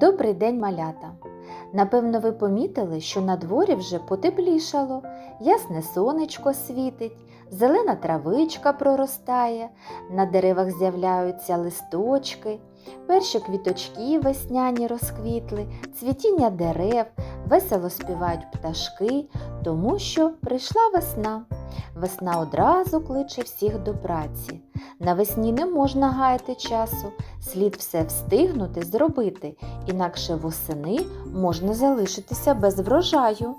Добрий день, малята! Напевно, ви помітили, що на дворі вже потеплішало, ясне сонечко світить, зелена травичка проростає, на деревах з'являються листочки, перші квіточки весняні розквітли, цвітіння дерев, весело співають пташки, тому що прийшла весна. Весна одразу кличе всіх до праці. Навесні не можна гаяти часу, слід все встигнути зробити, інакше восени можна залишитися без врожаю.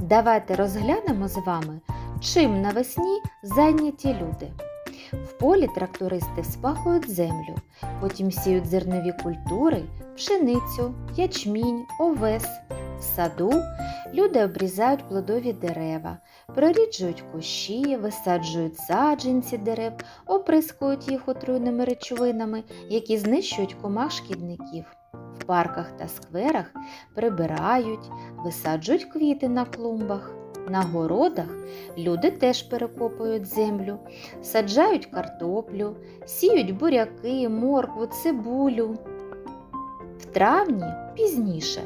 Давайте розглянемо з вами, чим навесні зайняті люди. В полі трактористи спахують землю, потім сіють зернові культури, пшеницю, ячмінь, овес. В саду люди обрізають плодові дерева, проріджують кущі, висаджують саджанці дерев, оприскують їх отруйними речовинами, які знищують комах шкідників. В парках та скверах прибирають, висаджують квіти на клумбах. На городах люди теж перекопують землю, саджають картоплю, сіють буряки, моркву, цибулю. В травні пізніше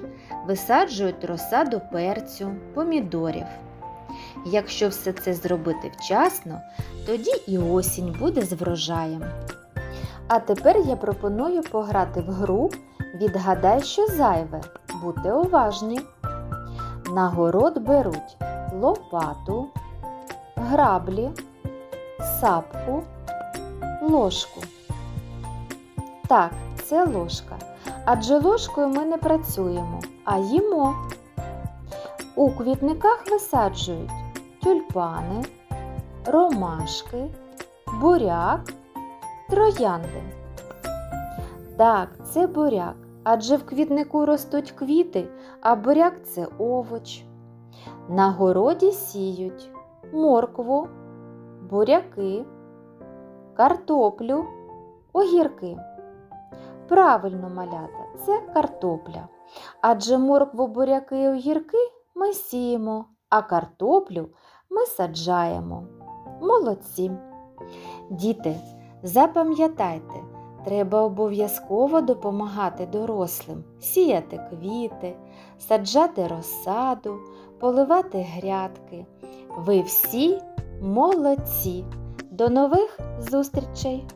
висаджують розсаду перцю, помідорів. Якщо все це зробити вчасно, тоді і осінь буде з врожаєм. А тепер я пропоную пограти в гру Відгадай, що зайве, будьте уважні. На город беруть лопату, граблі, сапку, ложку. Так, це ложка. Адже ложкою ми не працюємо, а їмо. У квітниках висаджують тюльпани, ромашки, буряк, троянди. Так, це буряк, адже в квітнику ростуть квіти, а буряк це овоч. На городі сіють моркву, буряки, картоплю, огірки. Правильно, малята, це картопля. Адже моркву, буряки і огірки ми сіємо, а картоплю ми саджаємо. Молодці. Діти, запам'ятайте, треба обов'язково допомагати дорослим, сіяти квіти, саджати розсаду, поливати грядки. Ви всі молодці. До нових зустрічей!